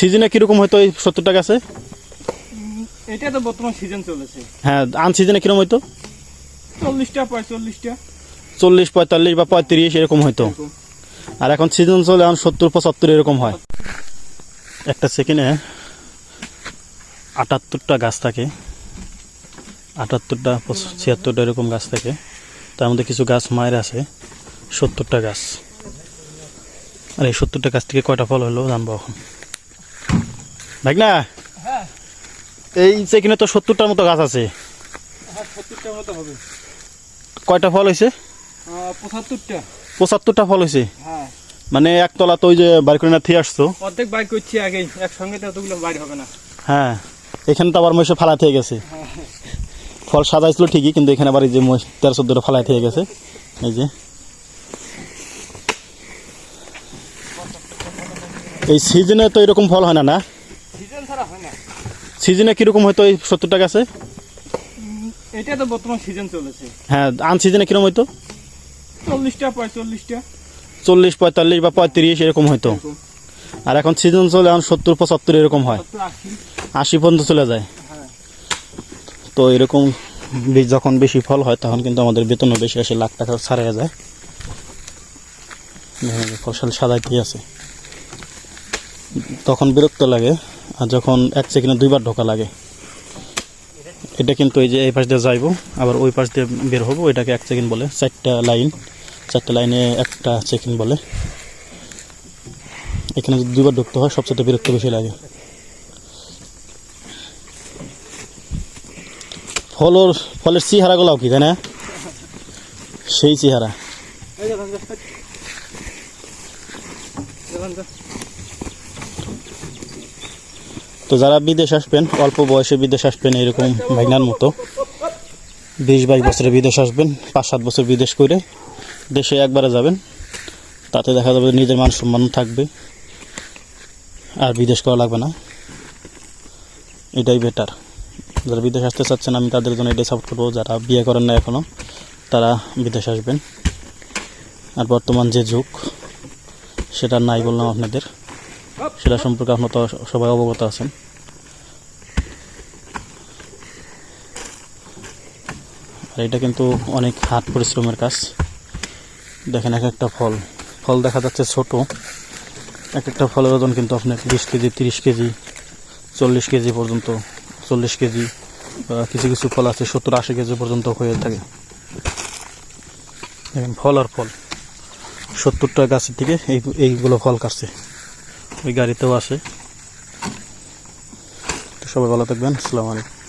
সিজনে কীরকম হয়তো এই সত্তর টাকা আছে? এটা তো বর্তমান সিজন চলেছে। হ্যাঁ আন সিজনে কীরকম হয়তো চল্লিশটা পঁয়তাল্লিশটা। চল্লিশ পঁয়তাল্লিশ বা পঁয়ত্রিশ এরকম হয়তো আর এখন সিজন চলে এখন সত্তর পঁচাত্তর এরকম হয়। একটা সেকেন্ডে আটাত্তরটা গাছ থাকে। আটাত্তরটা ছিয়াত্তরটা এরকম গাছ থাকে। তার মধ্যে কিছু গাছ মায়ের আছে। সত্তরটা গাছ। আর এই সত্তরটা গাছ থেকে কয়টা ফল হলো জানব এখন। দেখ না হ্যাঁ। এই সেখানে তো সত্তরটার মতো গাছ আছে। হ্যাঁ সত্তরটার মতো হবে। কয়টা ফল হয়েছে? পঁচাত্তরটা। পঁচাত্তরটা ফল হয়েছে? হ্যাঁ। মানে একতলা তো ওই যে বাড়ি করে না থেকে আসতো অর্ধেক বাইক করছি আগেই একসঙ্গে তো এতগুলো বাইর হবে না। হ্যাঁ। এখানে তো আবার মহিষে ফালা থেকে গেছে। ফল সাজাইছিল ঠিকই কিন্তু এখানে আবার এই যে মহিষ তেরো চোদ্দটা ফালাই থেকে গেছে। এই যে। এই সিজনে তো এরকম ফল হয় না না? সিজন ছাড়া কীরকম হয়তো এই সত্তর টাকা আছে এটা তো বর্তমান সিজন চলেছে। হ্যাঁ আন সিজনে কীরকম হয়তো? চল্লিশটা পঁয়তাল্লিশটা। চল্লিশ পঁয়তাল্লিশ বা পঁয়ত্রিশ এরকম হয়তো। আর এখন সিজন চলে এখন সত্তর পঁচাত্তর এরকম হয়। আশি। পর্যন্ত চলে যায়। হ্যাঁ। তো এরকম বীজ যখন বেশি ফল হয় তখন কিন্তু আমাদের বেতনও বেশি আসে লাখ টাকা ছাড়িয়ে যায়। ফসল সাদাইতেই আছে? তখন বিরক্ত লাগে। যখন এক সেকেন্ডে দুইবার ঢোকা লাগে, এটা কিন্তু এই যে এই পাশ দিয়ে যাইবো, আবার ওই পাশ দিয়ে বের হব, ওইটাকে এক সেকেন্ড বলে, চারটা লাইন, চারটা লাইনে একটা সেকেন্ড বলে। এখানে যদি দুইবার ঢুকতে হয়, সবচেয়ে বিরক্ত বেশি লাগে। ফলর ফলের চেহারাগুলাও কি, তাই না? সেই চেহারা এই যে ভাঙ্গা। এই ভাঙ্গা। তো যারা বিদেশ আসবেন, অল্প বয়সে বিদেশ আসবেন এরকম ভাইনার মতো, বিশ বাইশ বছরে বিদেশ আসবেন, পাঁচ সাত বছর বিদেশ করে দেশে একবারে যাবেন, তাতে দেখা যাবে নিজের মান সম্মান থাকবে, আর বিদেশ করা লাগবে না। এটাই বেটার যারা বিদেশ আসতে চাচ্ছেন, আমি তাদের জন্য এটাই সাপোর্ট করব, যারা বিয়ে করেন না এখনও তারা বিদেশ আসবেন। আর বর্তমান যে যুগ, সেটা নাই বললাম আপনাদের। সেটা সম্পর্কে আপনার তো সবাই অবগত আছেন। আর এটা কিন্তু অনেক হাত পরিশ্রমের কাজ। দেখেন এক একটা ফল। ফল দেখা যাচ্ছে ছোট। এক একটা ফলের ওজন কিন্তু আপনার বিশ কেজি, তিরিশ কেজি, চল্লিশ কেজি পর্যন্ত, চল্লিশ কেজি কিছু কিছু ফল আছে সত্তর আশি কেজি পর্যন্ত হয়ে থাকে। দেখেন ফল আর ফল। সত্তরটা গাছের থেকে এই এইগুলো ফল কাটছে। ওই গাড়িতেও আসে। সবাই ভালো থাকবেন। আসসালামু আলাইকুম।